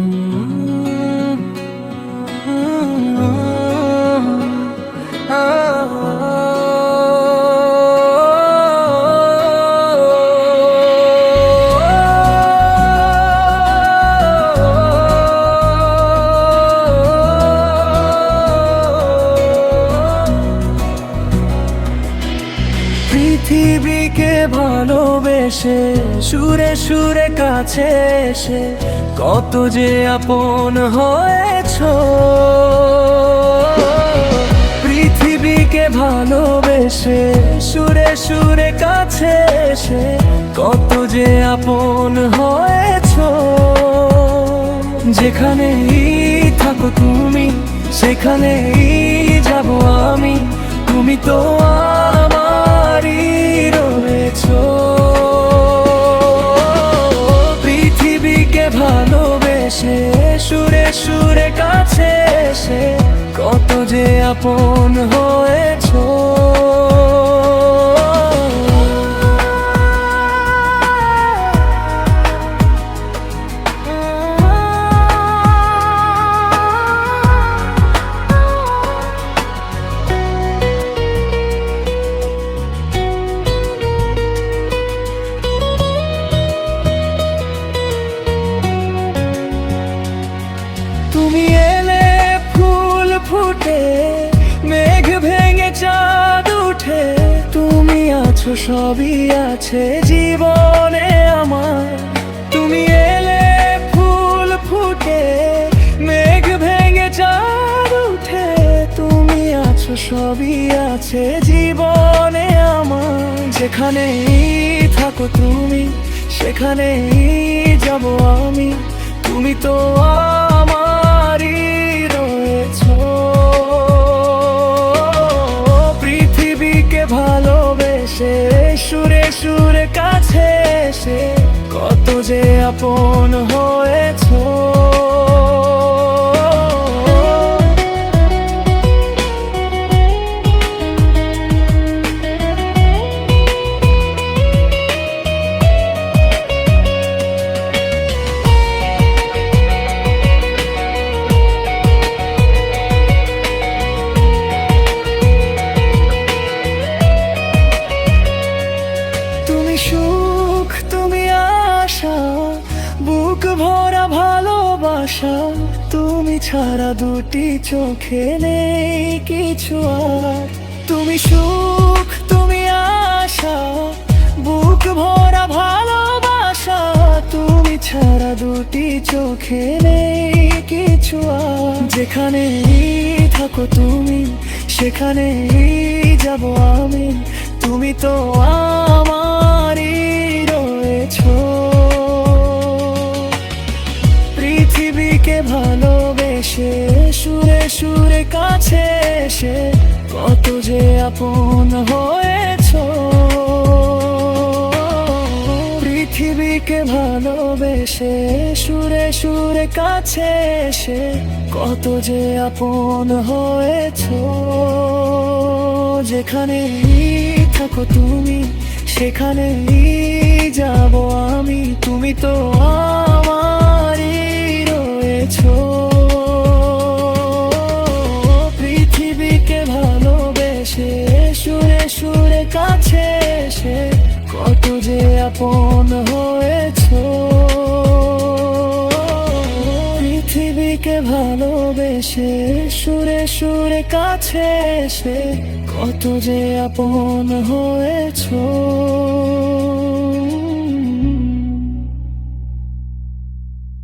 Mm-hmm. পৃথিবীকে ভালোবেসে সুরে সুরে কাছে এসে কত যে আপন হয়েছ। পৃথিবীকে ভালোবেসে সুরে সুরে কাছে এসে কত যে আপন হয়েছ। যেখানেই থাকো তুমি, সেখানেই যাব আমি। তুমি তো আমারই সুরে কাছে এসে কত যে আপন হয়েছ। আছো সবই আছে জীবনে আমার। তুমি এলে ফুল ফুটে, মেঘ ভেঙে চাঁদ উঠে। তুমি আছো, সবই আছে জীবনে আমার। যেখানেই থাকো তুমি, সেখানেই যাব আমি। তুমি তো আমারই রয়েছ। পৃথিবীকে ভালোবেসে সুরে সুরে কাছে সে কত যে আপন হয়েছ সুখ তুমি আশা, বুক ভরা ভালোবাসা, তুমি ছাড়া দুটি চোখে নেই কিছু আর। তুমি সুখ, তুমি আশা, বুক ভরা ভালোবাসা, তুমি ছাড়া দুটি চোখে নেই কিছু আর। যেখানেই থাকো তুমি, সেখানেই যাব আমি। তুমি তো আমারই রয়েছ। পৃথিবীকে ভালোবেসে সুরে সুরে কাছে এসে কত যে আপন হয়েছ। পৃথিবীকে ভালোবেসে সুরে সুরে কাছে এসে কত যে আপন হয়েছ। যেখানেই থাকো তুমি সেখানেই যাব আমি। তুমি তো আমারই রয়েছ। পৃথিবীকে ভালোবেসে সুরে সুরে কাছে এসে কত যে আপন হয়েছ। পৃথিবীকে ভালোবেসে সুরে সুরে কাছে এসে কত যে আপন হয়েছ।